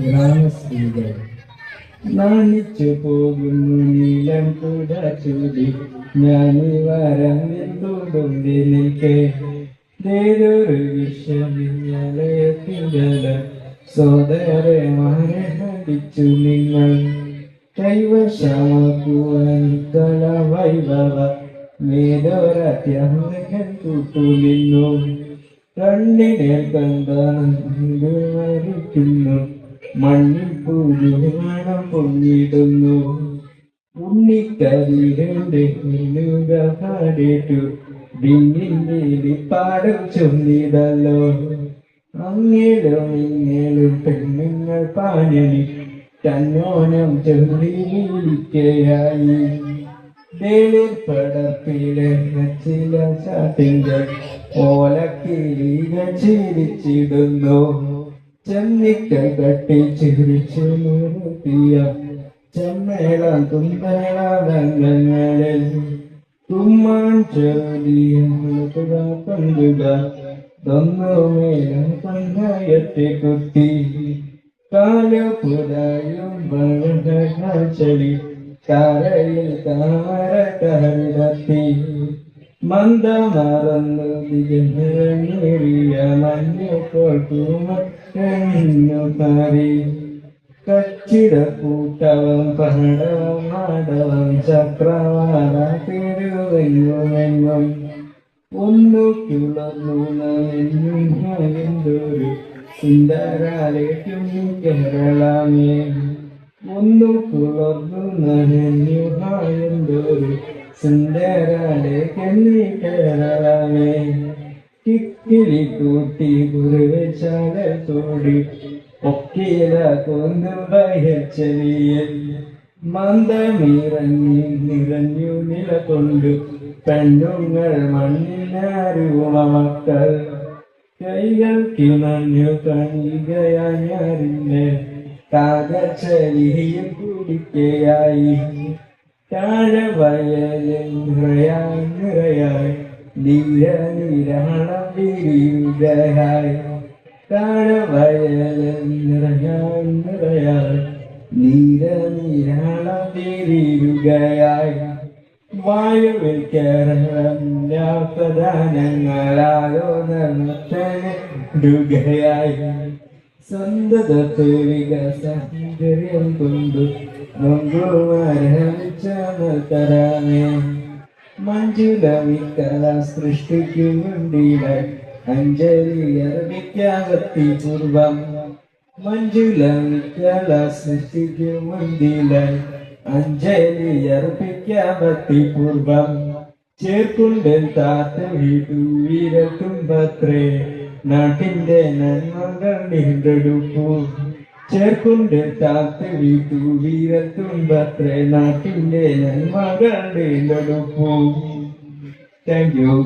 ഗ്രാമസ്ത്രീകൾ നാണിച്ചു പോകുന്നു നീലം കുട ചൂടി. ഞാൻ വരം നിന്നുടുമ്പി നിൽക്കെ വേറൊരു വിശ്വവിദ്യാലയത്തിലെ സോദരമാരെ ഹരിച്ചു നിങ്ങൾ. കൈവശമാക്കുവാൻ കല വൈഭവ മേധോരാത്യാഹൻ കൂട്ടു നിന്നു. കണ്ണിനെ കണ്ടാണ് മണ്ണിൽ മണം പൊങ്ങിടുന്നു ഉണ്ണിക്കരികളുടെ പാടിട്ടു വിണ്ണിന്റെ പാടം ചൊന്നിടല്ലോ അങ്ങേലും ഇങ്ങേലും പെണ്ണുങ്ങൾ പാഞ്ഞണി. തന്നോനം ചൊല്ലിയിരിക്കയായി ചില ചാട്ടിങ്ങൾ ഓലക്കിളികൾ ചിരിച്ചിടുന്നു. ചെന്നിക്കൾ കട്ടി ചിരിച്ചു നിർത്തിയ ചെമ്മേള കുന്തളങ്ങളിൽ തുമ്മാൻ ചെറിയ പങ്കുക തൊന്നുമേല കുത്തി. കാലപ്പുതായും ചെളി കരയിൽ താമര കരടത്തി മന്ദ മറന്നു ദിഗന്നേറിയ മഞ്ഞപ്പോൾ തൂമന്നു കറി കച്ചിട കൂട്ടവും പടവും മാടവും ചക്രവാറ തിരുവയ്യുമെന്നും ഒന്നു കിളർന്നു എന്തൊരു സുന്ദരാലേക്കും കേരളമേ. ഒന്നു കുളർന്നു നനഞ്ഞുഹായൊരു സുന്ദരാലേക്കും കേരളമേ കിക്കിലി കൂട്ടി കുറുവച്ചാല തോടി. ഒക്കില കൊന്നു ഭയച്ചലിയൽ മന്ദമിറങ്ങി നിറഞ്ഞു നിലകൊണ്ടു പെണ്ണുങ്ങൾ മണ്ണിനാരുമ മക്കൾ കൈകൾ കിണഞ്ഞു കണികയാഞ്ഞാരിന്നെ കാകച്ചലിയും കുടിക്കയായി. താഴവയലിൽ നിറയായി നിറയായി നീര നിരണം വിരിയുകയായി താഴവയലിൽ നിറയായി നിറയായി നീര നിരണം വിരിയുകയായി വായുവിൽ കേരളം പ്രധാനങ്ങളാലോ നിർത്തനുകയായി സ്വന്തത്തെ വികസൗന്ദര്യം കൊണ്ടു നൊങ്കുമരമിച്ചമതരാമേ മഞ്ജുല വിക്കല സൃഷ്ടിക്കുമുണ്ടിലെ അഞ്ജലി അർപ്പിക്കാകത്തി പൂർവം മഞ്ജുല വിക്കല സൃഷ്ടിക്കുമുണ്ടിലെ അഞ്ജലി അർപ്പിക്കാപത്തി പൂർവം ചേർക്കുണ്ടൻ താത്ത വീട്ടു നാട്ടിന്റെ നന്മകൾ ചേർക്കുണ്ട് താത്ത വീട്ടു വീരത്തുമ്പത്രേ. നാട്ടിന്റെ നന്മകൾ നീണ്ടെടുക്കൂ താങ്ക് യു